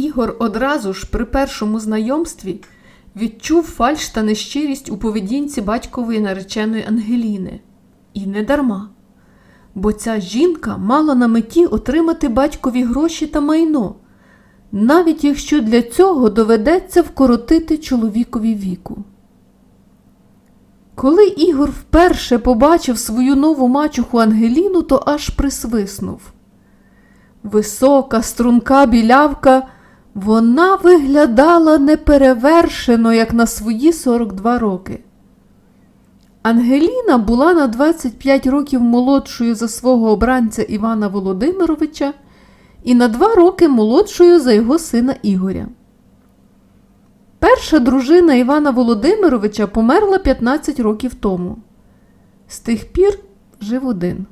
Ігор одразу ж при першому знайомстві відчув фальш та нещирість у поведінці батькової нареченої Ангеліни. І не дарма. Бо ця жінка мала на меті отримати батькові гроші та майно, навіть якщо для цього доведеться вкоротити чоловікові віку. Коли Ігор вперше побачив свою нову мачуху Ангеліну, то аж присвиснув. Висока, струнка білявка, вона виглядала неперевершено, як на свої 42 роки. Ангеліна була на 25 років молодшою за свого обранця Івана Володимировича і на 2 роки молодшою за його сина Ігоря. Перша дружина Івана Володимировича померла 15 років тому. З тих пір жив один.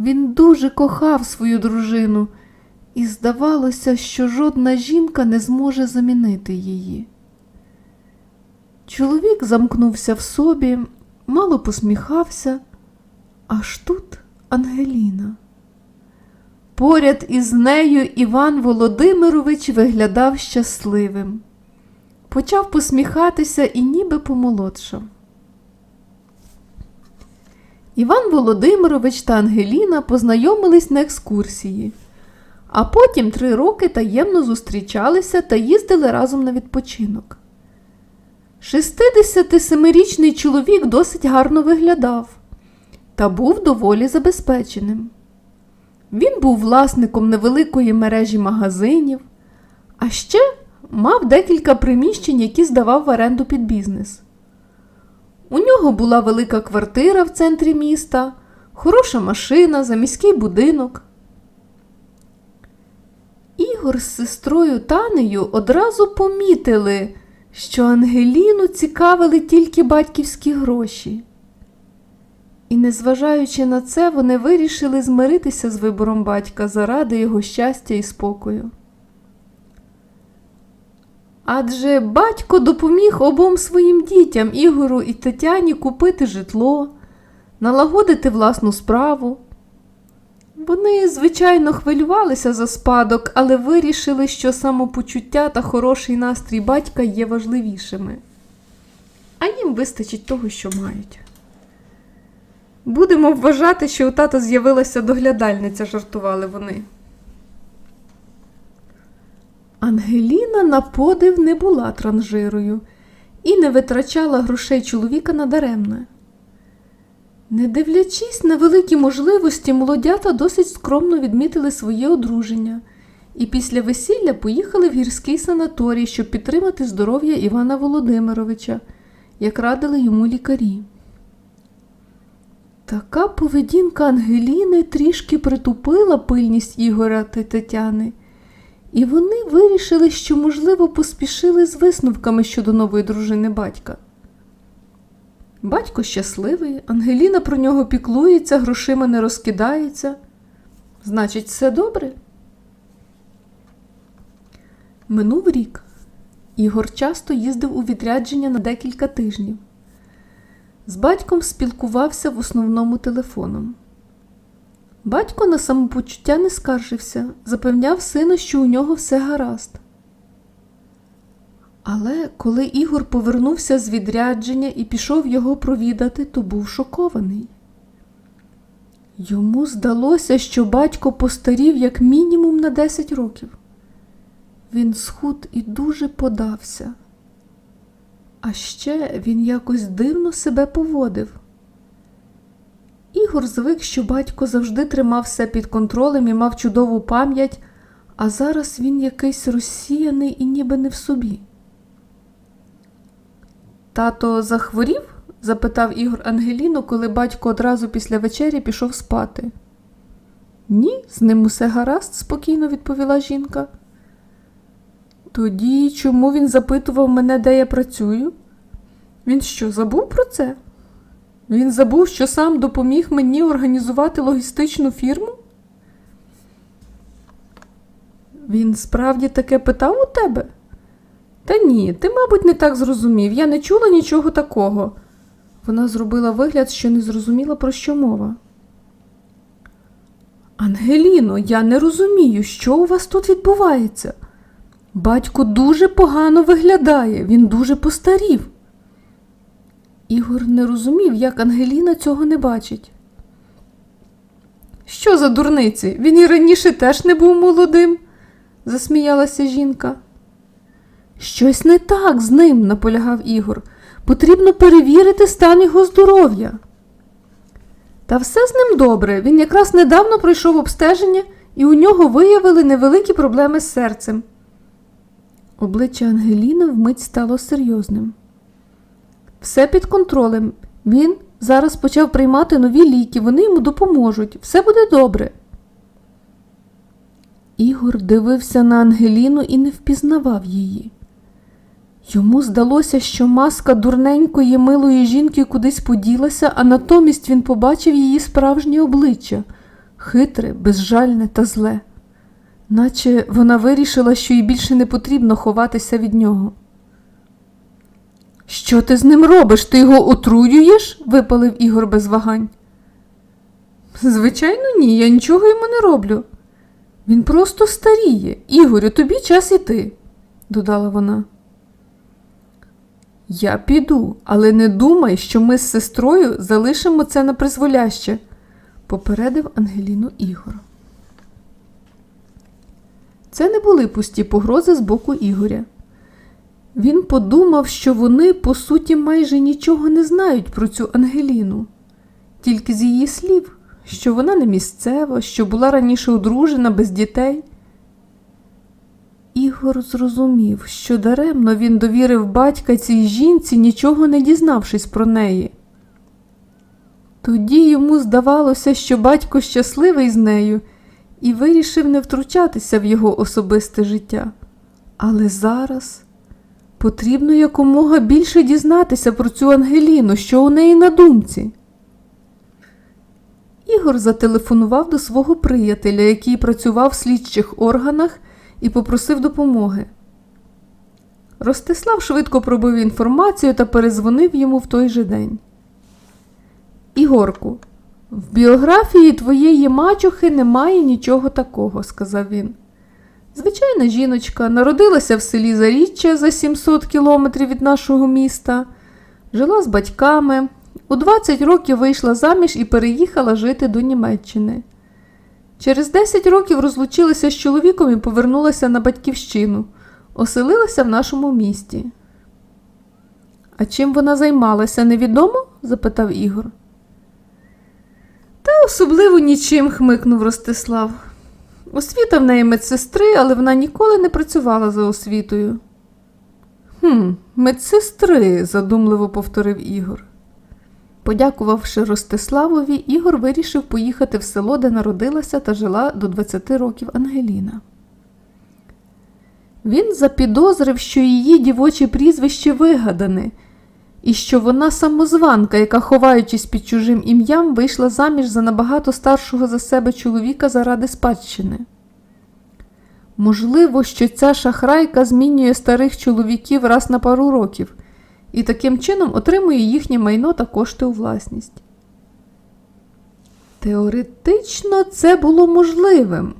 Він дуже кохав свою дружину, і здавалося, що жодна жінка не зможе замінити її. Чоловік замкнувся в собі, мало посміхався, аж тут Ангеліна. Поряд із нею Іван Володимирович виглядав щасливим. Почав посміхатися і ніби помолодшав. Іван Володимирович та Ангеліна познайомились на екскурсії, а потім три роки таємно зустрічалися та їздили разом на відпочинок. 67-річний чоловік досить гарно виглядав та був доволі забезпеченим. Він був власником невеликої мережі магазинів, а ще мав декілька приміщень, які здавав в оренду під бізнес. У нього була велика квартира в центрі міста, хороша машина, заміський будинок. Ігор з сестрою Танею одразу помітили, що Ангеліну цікавили тільки батьківські гроші. І, незважаючи на це, вони вирішили змиритися з вибором батька заради його щастя і спокою. Адже батько допоміг обом своїм дітям Ігору і Тетяні купити житло, налагодити власну справу. Вони, звичайно, хвилювалися за спадок, але вирішили, що самопочуття та хороший настрій батька є важливішими, а їм вистачить того, що мають. Будемо вважати, що у тата з'явилася доглядальниця, жартували вони. Ангеліна на подив не була транжирою і не витрачала грошей чоловіка надаремне. Не дивлячись на великі можливості, молодята досить скромно відмітили своє одруження і після весілля поїхали в гірський санаторій, щоб підтримати здоров'я Івана Володимировича, як радили йому лікарі. Така поведінка Ангеліни трішки притупила пильність Ігора та Тетяни, і вони вирішили, що, можливо, поспішили з висновками щодо нової дружини батька. Батько щасливий, Ангеліна про нього піклується, грошима не розкидається. Значить, все добре. Минув рік. Ігор часто їздив у відрядження на декілька тижнів. З батьком спілкувався в основному телефоном. Батько на самопочуття не скаржився, запевняв сина, що у нього все гаразд. Але коли Ігор повернувся з відрядження і пішов його провідати, то був шокований. Йому здалося, що батько постарів як мінімум на 10 років. Він схуд і дуже подався. А ще він якось дивно себе поводив. Ігор звик, що батько завжди тримав все під контролем і мав чудову пам'ять, а зараз він якийсь розсіяний і ніби не в собі. Тато захворів? запитав Ігор Ангеліну, коли батько одразу після вечері пішов спати. Ні, з ним усе гаразд, спокійно відповіла жінка. Тоді чому він запитував мене, де я працюю? Він що, забув про це? Він забув, що сам допоміг мені організувати логістичну фірму? Він справді таке питав у тебе? Та ні, ти, мабуть, не так зрозумів. Я не чула нічого такого. Вона зробила вигляд, що не зрозуміла, про що мова. Ангеліно, я не розумію, що у вас тут відбувається. Батько дуже погано виглядає, він дуже постарів. Ігор не розумів, як Ангеліна цього не бачить. Що за дурниці? Він і раніше теж не був молодим, засміялася жінка. Щось не так з ним, наполягав Ігор. Потрібно перевірити стан його здоров'я. Та все з ним добре. Він якраз недавно пройшов обстеження, і у нього виявили невеликі проблеми з серцем. Обличчя Ангеліни вмить стало серйозним. Все під контролем. Він зараз почав приймати нові ліки, вони йому допоможуть. Все буде добре. Ігор дивився на Ангеліну і не впізнавав її. Йому здалося, що маска дурненької милої жінки кудись поділася, а натомість він побачив її справжнє обличчя хитре, безжальне та зле, наче вона вирішила, що їй більше не потрібно ховатися від нього. Що ти з ним робиш? Ти його отруюєш? випалив Ігор без вагань. Звичайно, ні, я нічого йому не роблю. Він просто старіє. Ігорю, тобі час іти, додала вона. Я піду, але не думай, що ми з сестрою залишимо це на призволяще, попередив Ангеліну Ігор. Це не були пусті погрози з боку Ігоря. Він подумав, що вони, по суті, майже нічого не знають про цю Ангеліну, тільки з її слів, що вона не місцева, що була раніше одружена без дітей. Ігор зрозумів, що даремно він довірив батька цій жінці, нічого не дізнавшись про неї. Тоді йому здавалося, що батько щасливий з нею і вирішив не втручатися в його особисте життя. Але зараз потрібно якомога більше дізнатися про цю Ангеліну, що у неї на думці. Ігор зателефонував до свого приятеля, який працював в слідчих органах, і попросив допомоги. Ростислав швидко пробив інформацію та перезвонив йому в той же день. Ігорку, в біографії твоєї мачухи немає нічого такого, сказав він. Звичайна жіночка народилася в селі Заріччя за 700 кілометрів від нашого міста, жила з батьками, у 20 років вийшла заміж і переїхала жити до Німеччини. Через 10 років розлучилася з чоловіком і повернулася на батьківщину, оселилася в нашому місті. А чим вона займалася, невідомо? запитав Ігор. Та особливо нічим, хмикнув Ростислав. Освіта в неї медсестри, але вона ніколи не працювала за освітою. «Хм, медсестри, задумливо повторив Ігор. Подякувавши Ростиславові, Ігор вирішив поїхати в село, де народилася та жила до 20 років Ангеліна. Він запідозрив, що її дівоче прізвище вигадане, і що вона самозванка, яка, ховаючись під чужим ім'ям, вийшла заміж за набагато старшого за себе чоловіка заради спадщини. Можливо, що ця шахрайка змінює старих чоловіків раз на пару років і таким чином отримує їхнє майно та кошти у власність. Теоретично це було можливим.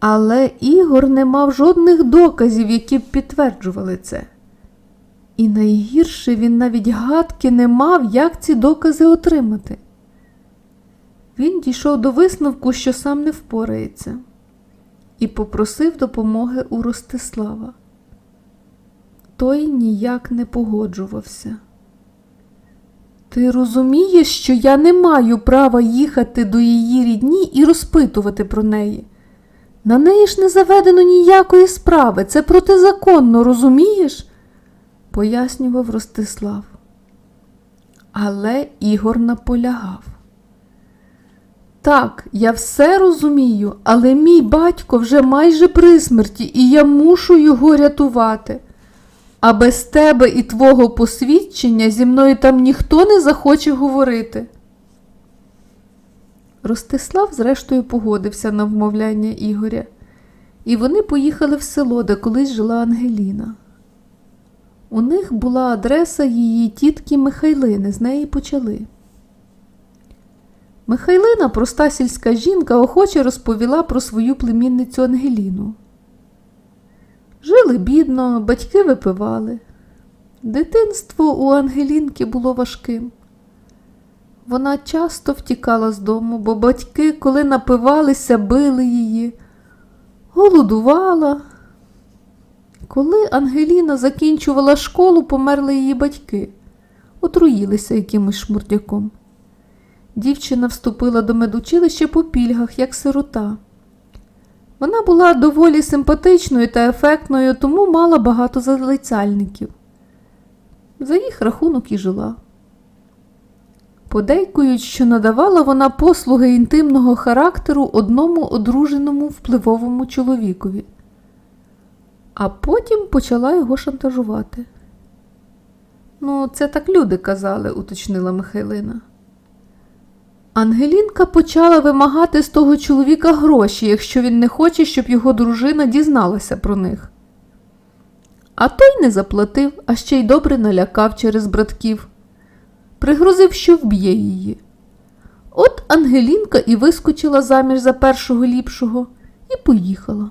Але Ігор не мав жодних доказів, які б підтверджували це. І найгірше він навіть гадки не мав, як ці докази отримати. Він дійшов до висновку, що сам не впорається, і попросив допомоги у Ростислава. Той ніяк не погоджувався. Ти розумієш, що я не маю права їхати до її рідні і розпитувати про неї. На неї ж не заведено ніякої справи, це протизаконно, розумієш? пояснював Ростислав. Але Ігор наполягав. Так, я все розумію, але мій батько вже майже при смерті, і я мушу його рятувати. А без тебе і твого посвідчення зі мною там ніхто не захоче говорити. Ростислав, зрештою, погодився на вмовляння Ігоря, і вони поїхали в село, де колись жила Ангеліна. У них була адреса її тітки Михайлини, з неї почали. Михайлина, проста сільська жінка, охоче розповіла про свою племінницю Ангеліну. Жили бідно, батьки випивали. Дитинство у Ангелінки було важким. Вона часто втікала з дому, бо батьки, коли напивалися, били її, голодувала. Коли Ангеліна закінчувала школу, померли її батьки, отруїлися якимось шмурдяком. Дівчина вступила до медучилища по пільгах, як сирота. Вона була доволі симпатичною та ефектною, тому мала багато залицяльників. За їх рахунок і жила. Подейкують, що надавала вона послуги інтимного характеру одному одруженому впливовому чоловікові, а потім почала його шантажувати. Ну, це так люди казали, уточнила Михайлина. Ангелінка почала вимагати з того чоловіка гроші, якщо він не хоче, щоб його дружина дізналася про них. А той не заплатив, а ще й добре налякав через братків. Пригрозив, що вб'є її. От Ангелінка і вискочила заміж за першого ліпшого і поїхала.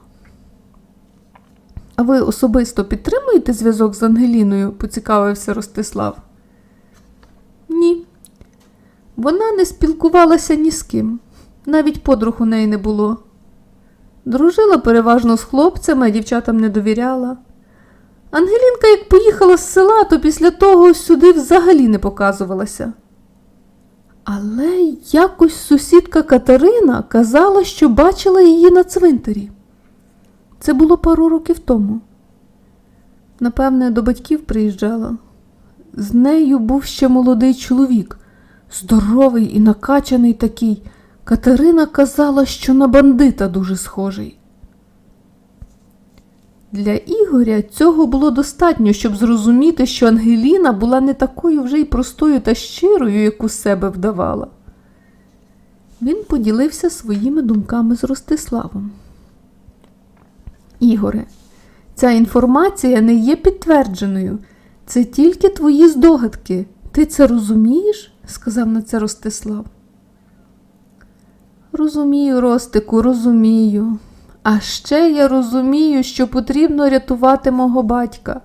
А ви особисто підтримуєте зв'язок з Ангеліною? поцікавився Ростислав. Вона не спілкувалася ні з ким, навіть подруг у неї не було. Дружила переважно з хлопцями, дівчатам не довіряла. Ангелінка, як поїхала з села, то після того сюди взагалі не показувалася. Але якось сусідка Катерина казала, що бачила її на цвинтарі. Це було пару років тому. Напевне, до батьків приїжджала. З нею був ще молодий чоловік, здоровий і накачаний такий. Катерина казала, що на бандита дуже схожий. Для Ігоря цього було достатньо, щоб зрозуміти, що Ангеліна була не такою вже й простою та щирою, яку себе вдавала. Він поділився своїми думками з Ростиславом. Ігоре, ця інформація не є підтвердженою. Це тільки твої здогадки. Ти це розумієш? Сказав на це Ростислав. Розумію, Ростику, розумію. А ще я розумію, що потрібно рятувати мого батька.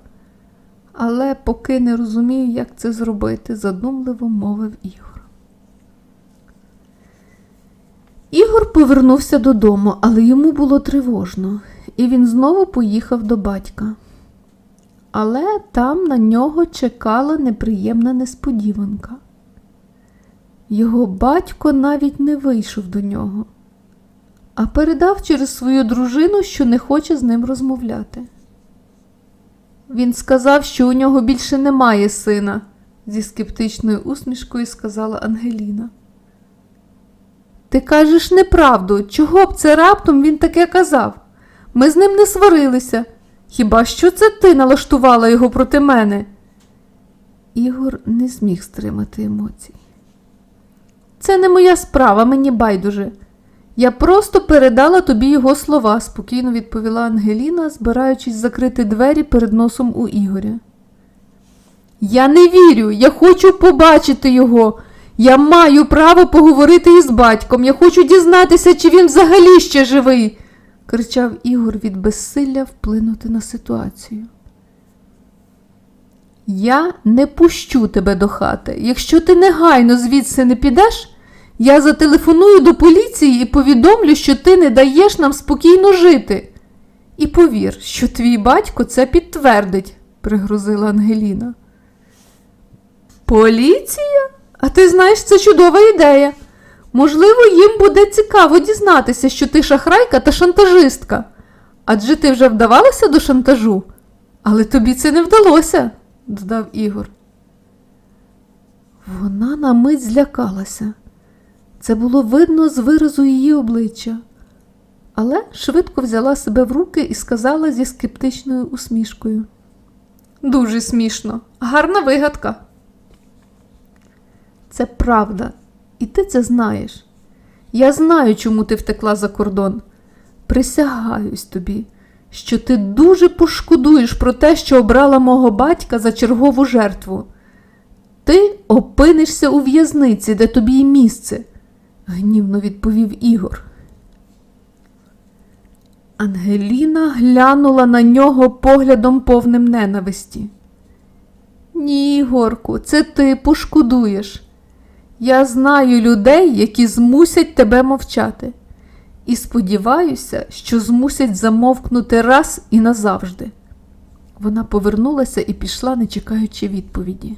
Але поки не розумію, як це зробити, задумливо мовив Ігор. Ігор повернувся додому, але йому було тривожно, і він знову поїхав до батька. Але там на нього чекала неприємна несподіванка. Його батько навіть не вийшов до нього а передав через свою дружину, що не хоче з ним розмовляти. Він сказав, що у нього більше немає сина, зі скептичною усмішкою сказала Ангеліна. Ти кажеш неправду, чого б це раптом він таке казав? Ми з ним не сварилися. Хіба що це ти налаштувала його проти мене? Ігор не зміг стримати емоцій. Це не моя справа, мені байдуже. Я просто передала тобі його слова, спокійно відповіла Ангеліна, збираючись закрити двері перед носом у Ігоря. Я не вірю, я хочу побачити його. Я маю право поговорити із батьком. Я хочу дізнатися, чи він взагалі ще живий, кричав Ігор від безсилля вплинути на ситуацію. Я не пущу тебе до хати. Якщо ти негайно звідси не підеш. Я зателефоную до поліції і повідомлю, що ти не даєш нам спокійно жити. І повір, що твій батько це підтвердить, пригрозила Ангеліна. Поліція? А ти знаєш, це чудова ідея. Можливо, їм буде цікаво дізнатися, що ти шахрайка та шантажистка. Адже ти вже вдавалася до шантажу, але тобі це не вдалося, додав Ігор. Вона на мить злякалася. Це було видно з виразу її обличчя, але швидко взяла себе в руки і сказала зі скептичною усмішкою. Дуже смішно, гарна вигадка. Це правда, і ти це знаєш. Я знаю, чому ти втекла за кордон. Присягаюсь тобі, що ти дуже пошкодуєш про те, що обрала мого батька за чергову жертву. Ти опинишся у в'язниці, де тобі й місце гнівно відповів Ігор. Ангеліна глянула на нього поглядом повним ненависті. Ні, Ігорку, це ти пошкодуєш. Я знаю людей, які змусять тебе мовчати, і сподіваюся, що змусять замовкнути раз і назавжди. Вона повернулася і пішла, не чекаючи відповіді.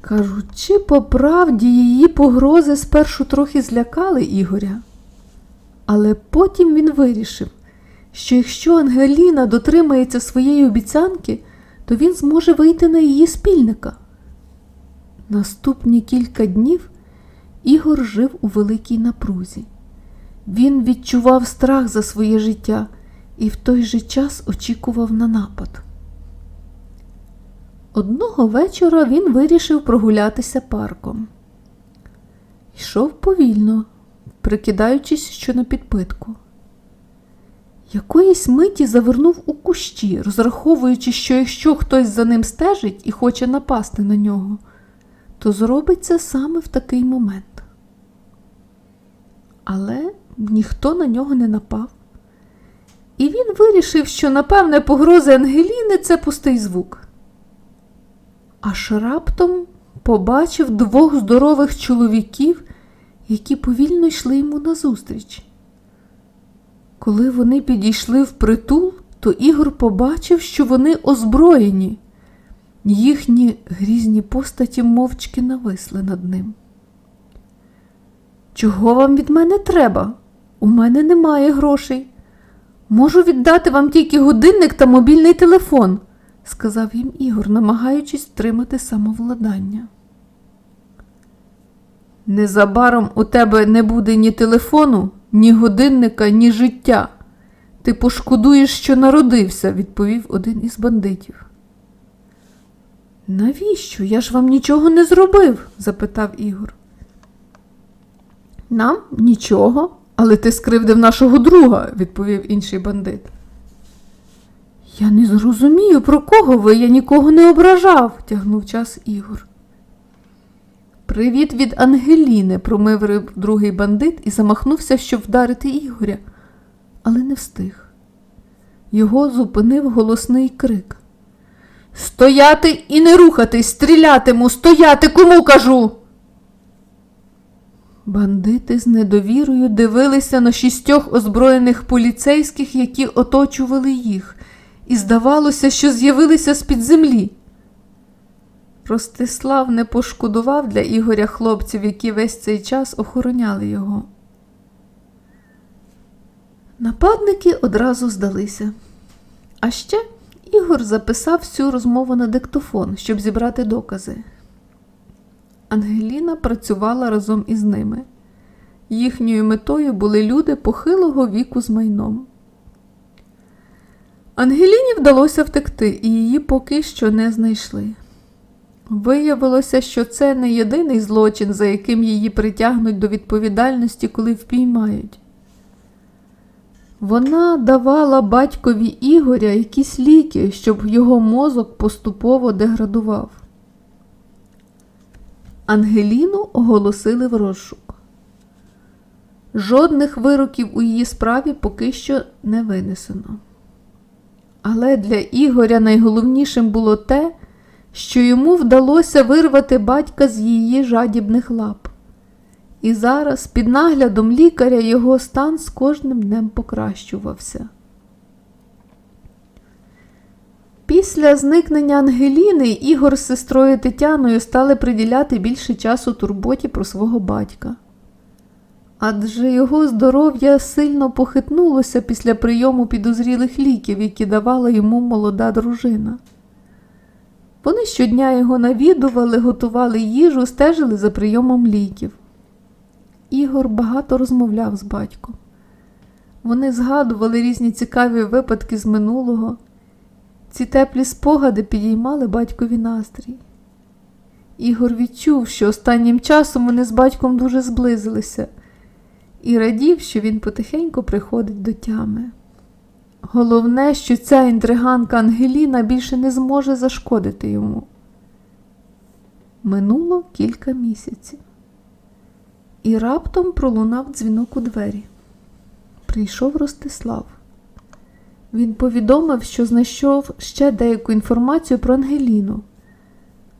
Кажучи по правді, її погрози спершу трохи злякали Ігоря. Але потім він вирішив, що якщо Ангеліна дотримається своєї обіцянки, то він зможе вийти на її спільника. Наступні кілька днів Ігор жив у великій напрузі. Він відчував страх за своє життя і в той же час очікував на напад. Одного вечора він вирішив прогулятися парком. Йшов повільно, прикидаючись, що на підпитку. Якоїсь миті завернув у кущі, розраховуючи, що якщо хтось за ним стежить і хоче напасти на нього, то зробить це саме в такий момент. Але ніхто на нього не напав. І він вирішив, що, напевне, погрози Ангеліни це пустий звук. Аж раптом побачив двох здорових чоловіків, які повільно йшли йому назустріч. Коли вони підійшли впритул, то Ігор побачив, що вони озброєні. Їхні грізні постаті мовчки нависли над ним. Чого вам від мене треба? У мене немає грошей. Можу віддати вам тільки годинник та мобільний телефон, сказав їм Ігор, намагаючись втримати самовладання. Незабаром у тебе не буде ні телефону, ні годинника, ні життя. Ти пошкодуєш, що народився, відповів один із бандитів. Навіщо? Я ж вам нічого не зробив? запитав Ігор. Нам нічого, але ти скривдив нашого друга, відповів інший бандит. Я не зрозумію, про кого ви, я нікого не ображав, тягнув час Ігор. Привіт від Ангеліни, промиврив другий бандит і замахнувся, щоб вдарити Ігоря, але не встиг. Його зупинив голосний крик. Стояти і не рухатись, стрілятиму, стояти, кому кажу. Бандити з недовірою дивилися на шістьох озброєних поліцейських, які оточували їх, і здавалося, що з'явилися з-під землі. Ростислав не пошкодував для Ігоря хлопців, які весь цей час охороняли його. Нападники одразу здалися. А ще Ігор записав всю розмову на диктофон, щоб зібрати докази. Ангеліна працювала разом із ними. Їхньою метою були люди похилого віку з майном. Ангеліні вдалося втекти, і її поки що не знайшли. Виявилося, що це не єдиний злочин, за яким її притягнуть до відповідальності, коли впіймають. Вона давала батькові Ігоря якісь ліки, щоб його мозок поступово деградував. Ангеліну оголосили в розшук. Жодних вироків у її справі поки що не винесено. Але для Ігоря найголовнішим було те, що йому вдалося вирвати батька з її жадібних лап. І зараз, під наглядом лікаря, його стан з кожним днем покращувався. Після зникнення Ангеліни Ігор з сестрою Тетяною стали приділяти більше часу турботі про свого батька. Адже його здоров'я сильно похитнулося після прийому підозрілих ліків, які давала йому молода дружина. Вони щодня його навідували, готували їжу, стежили за прийомом ліків. Ігор багато розмовляв з батьком. Вони згадували різні цікаві випадки з минулого. Ці теплі спогади підіймали батькові настрій. Ігор відчув, що останнім часом вони з батьком дуже зблизилися, і радів, що він потихеньку приходить до тями. Головне, що ця інтриганка Ангеліна більше не зможе зашкодити йому. Минуло кілька місяців, і раптом пролунав дзвінок у двері. прийшов Ростислав. Він повідомив, що знайшов ще деяку інформацію про Ангеліну.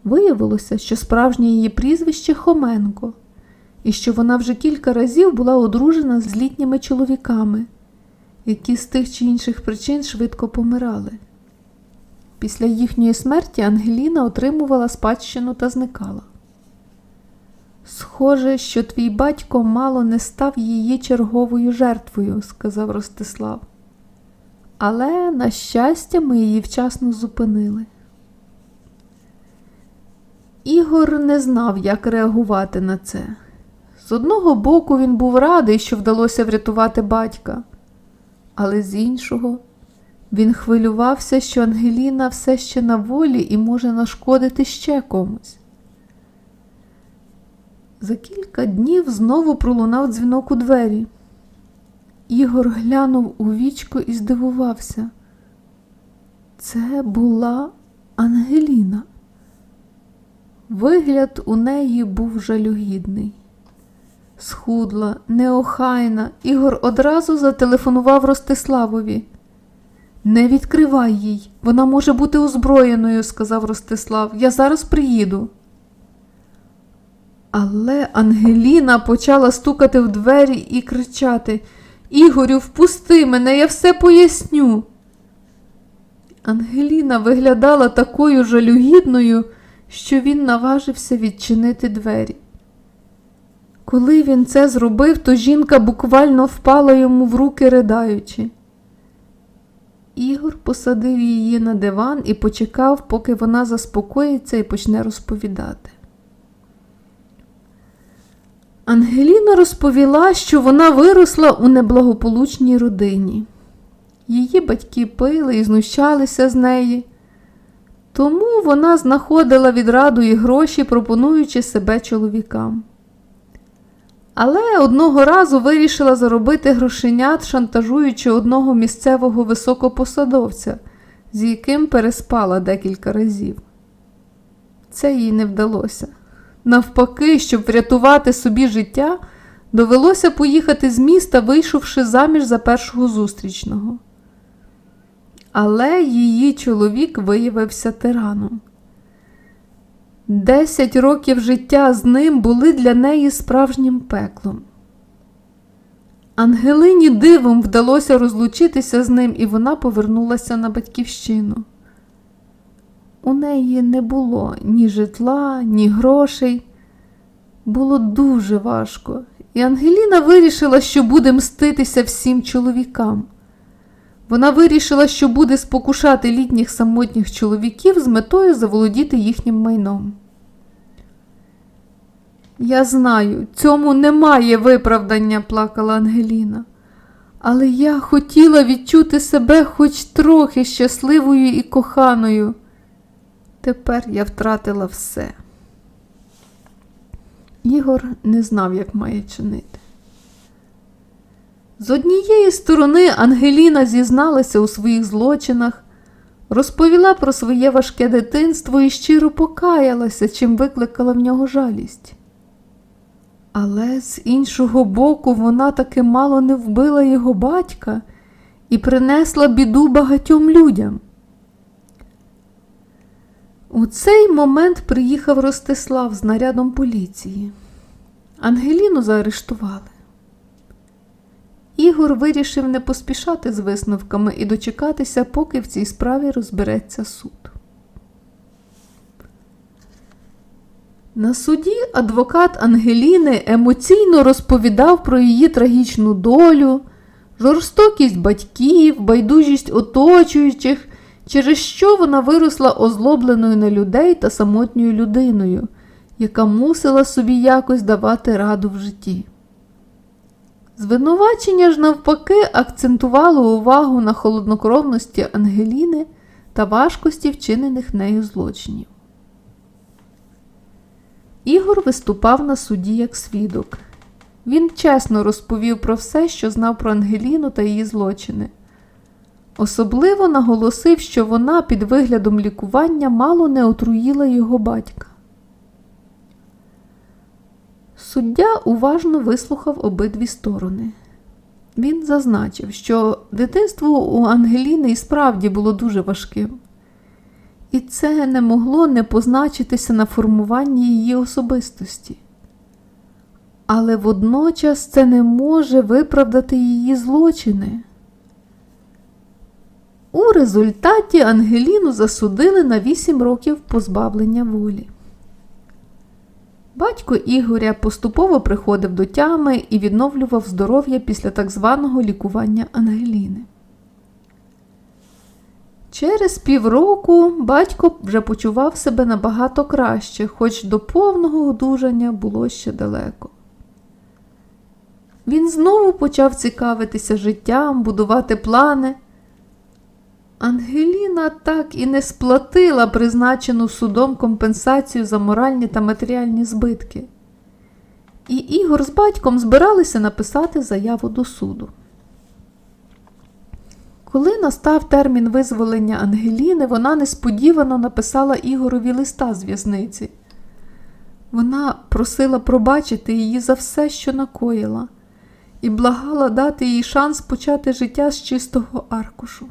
Виявилося, що справжнє її прізвище Хоменко, і що вона вже кілька разів була одружена з літніми чоловіками, які з тих чи інших причин швидко помирали. Після їхньої смерті Ангеліна отримувала спадщину та зникала. Схоже, що твій батько мало не став її черговою жертвою, сказав Ростислав. Але, на щастя, ми її вчасно зупинили. Ігор не знав, як реагувати на це. З одного боку, він був радий, що вдалося врятувати батька, але з іншого, він хвилювався, що Ангеліна все ще на волі і може нашкодити ще комусь. За кілька днів знову пролунав дзвінок у двері. Ігор глянув у вічко і здивувався. Це була Ангеліна. Вигляд у неї був жалюгідний. Схудла, неохайна, Ігор одразу зателефонував Ростиславові. Не відкривай їй, вона може бути озброєною, сказав Ростислав. Я зараз приїду. Але Ангеліна почала стукати в двері і кричати Ігорю, впусти мене, я все поясню. Ангеліна виглядала такою жалюгідною, що він наважився відчинити двері. Коли він це зробив, то жінка буквально впала йому в руки, ridaючи. Ігор посадив її на диван і почекав, поки вона заспокоїться і почне розповідати. Ангеліна розповіла, що вона виросла у неблагополучній родині. Її батьки пили і знущалися з неї, тому вона знаходила відраду і гроші, пропонуючи себе чоловікам. Але одного разу вирішила заробити грошенят, шантажуючи одного місцевого високопосадовця, з яким переспала декілька разів. Це їй не вдалося. Навпаки, щоб врятувати собі життя, довелося поїхати з міста, вийшовши заміж за першого зустрічного. Але її чоловік виявився тираном. Десять років життя з ним були для неї справжнім пеклом. Ангелині дивом вдалося розлучитися з ним, і вона повернулася на батьківщину. У неї не було ні житла, ні грошей. Було дуже важко, і Ангеліна вирішила, що буде мститися всім чоловікам. Вона вирішила, що буде спокушати літніх самотніх чоловіків з метою заволодіти їхнім майном. Я знаю, цьому немає виправдання, плакала Ангеліна. Але я хотіла відчути себе хоч трохи щасливою і коханою. Тепер я втратила все. Ігор не знав, як має чинити. З однієї сторони Ангеліна зізналася у своїх злочинах, розповіла про своє важке дитинство і щиро покаялася, чим викликала в нього жалість. Але з іншого боку, вона таки мало не вбила його батька і принесла біду багатьом людям. У цей момент приїхав Ростислав з нарядом поліції. Ангеліну заарештували. Ігор вирішив не поспішати з висновками і дочекатися, поки в цій справі розбереться суд. На суді адвокат Ангеліни емоційно розповідав про її трагічну долю, жорстокість батьків, байдужість оточуючих, через що вона виросла озлобленою на людей та самотньою людиною, яка мусила собі якось давати раду в житті. Звинувачення ж, навпаки, акцентувало увагу на холоднокровності Ангеліни та важкості вчинених нею злочинів. Ігор виступав на суді як свідок. Він чесно розповів про все, що знав про Ангеліну та її злочини. Особливо наголосив, що вона під виглядом лікування мало не отруїла його батька. Суддя уважно вислухав обидві сторони. Він зазначив, що дитинство у Ангеліни і справді було дуже важким, і це не могло не позначитися на формуванні її особистості. Але водночас це не може виправдати її злочини. У результаті Ангеліну засудили на 8 років позбавлення волі. Батько Ігоря поступово приходив до тями і відновлював здоров'я після так званого лікування Ангеліни. Через півроку батько вже почував себе набагато краще, хоч до повного одужання було ще далеко. Він знову почав цікавитися життям, будувати плани. Ангеліна так і не сплатила призначену судом компенсацію за моральні та матеріальні збитки. І Ігор з батьком збиралися написати заяву до суду. Коли настав термін визволення Ангеліни, вона несподівано написала Ігорові листа з в'язниці. Вона просила пробачити її за все, що накоїла, і благала дати їй шанс почати життя з чистого аркушу.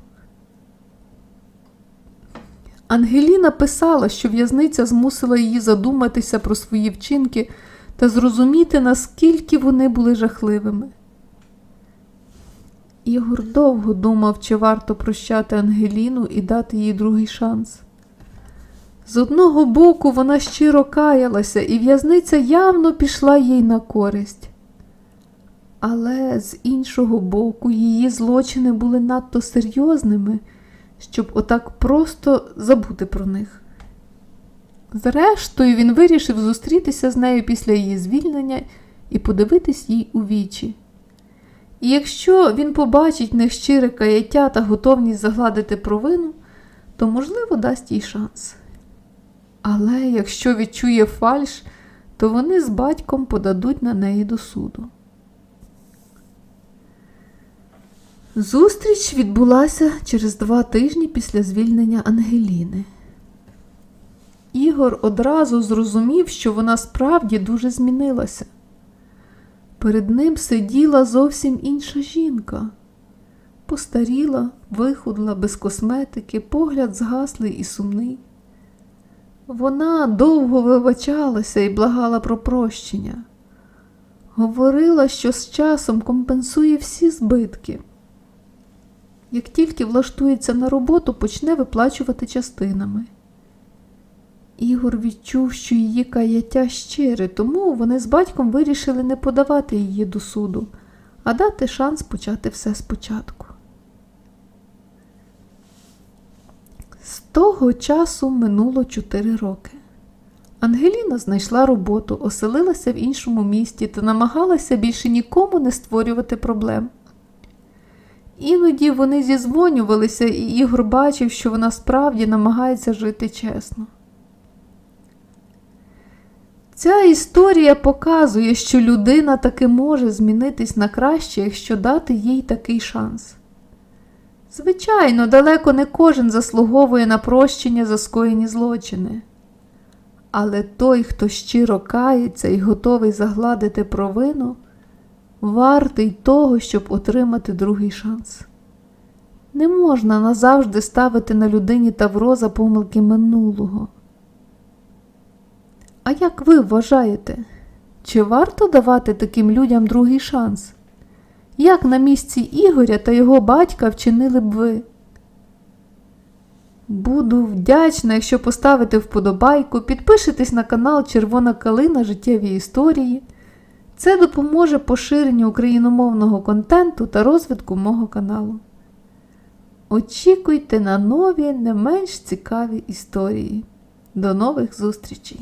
Ангеліна писала, що в'язниця змусила її задуматися про свої вчинки та зрозуміти, наскільки вони були жахливими. Ігор довго думав, чи варто прощати Ангеліну і дати їй другий шанс. З одного боку, вона щиро каялася, і в'язниця явно пішла їй на користь. Але з іншого боку, її злочини були надто серйозними, щоб отак просто забути про них. Зрештою, він вирішив зустрітися з нею після її звільнення і подивитись їй у вічі. І якщо він побачить в них щире каяття та готовність загладити провину, то, можливо, дасть їй шанс. Але якщо відчує фальш, то вони з батьком подадуть на неї до суду. Зустріч відбулася через два тижні після звільнення Ангеліни. Ігор одразу зрозумів, що вона справді дуже змінилася. Перед ним сиділа зовсім інша жінка. Постаріла, вихудла, без косметики, погляд згаслий і сумний. Вона довго вибачалася і благала про прощення. Говорила, що з часом компенсує всі збитки. Як тільки влаштується на роботу, почне виплачувати частинами. Ігор відчув, що її каяття щире, тому вони з батьком вирішили не подавати її до суду, а дати шанс почати все спочатку. З того часу минуло чотири роки. Ангеліна знайшла роботу, оселилася в іншому місті та намагалася більше нікому не створювати проблем. Іноді вони зізвонювалися, і Ігор бачив, що вона справді намагається жити чесно. Ця історія показує, що людина таки може змінитись на краще, якщо дати їй такий шанс. Звичайно, далеко не кожен заслуговує на прощення за скоєні злочини. Але той, хто щиро кається і готовий загладити провину, вартий того, щоб отримати другий шанс. Не можна назавжди ставити на людині тавро за помилки минулого. А як ви вважаєте, чи варто давати таким людям другий шанс? Як на місці Ігоря та його батька вчинили б ви? Буду вдячна, якщо поставите вподобайку, підпишетесь на канал Червона Калина Життєві історії. Це допоможе поширенню україномовного контенту та розвитку мого каналу. Очікуйте на нові, не менш цікаві історії. До нових зустрічей!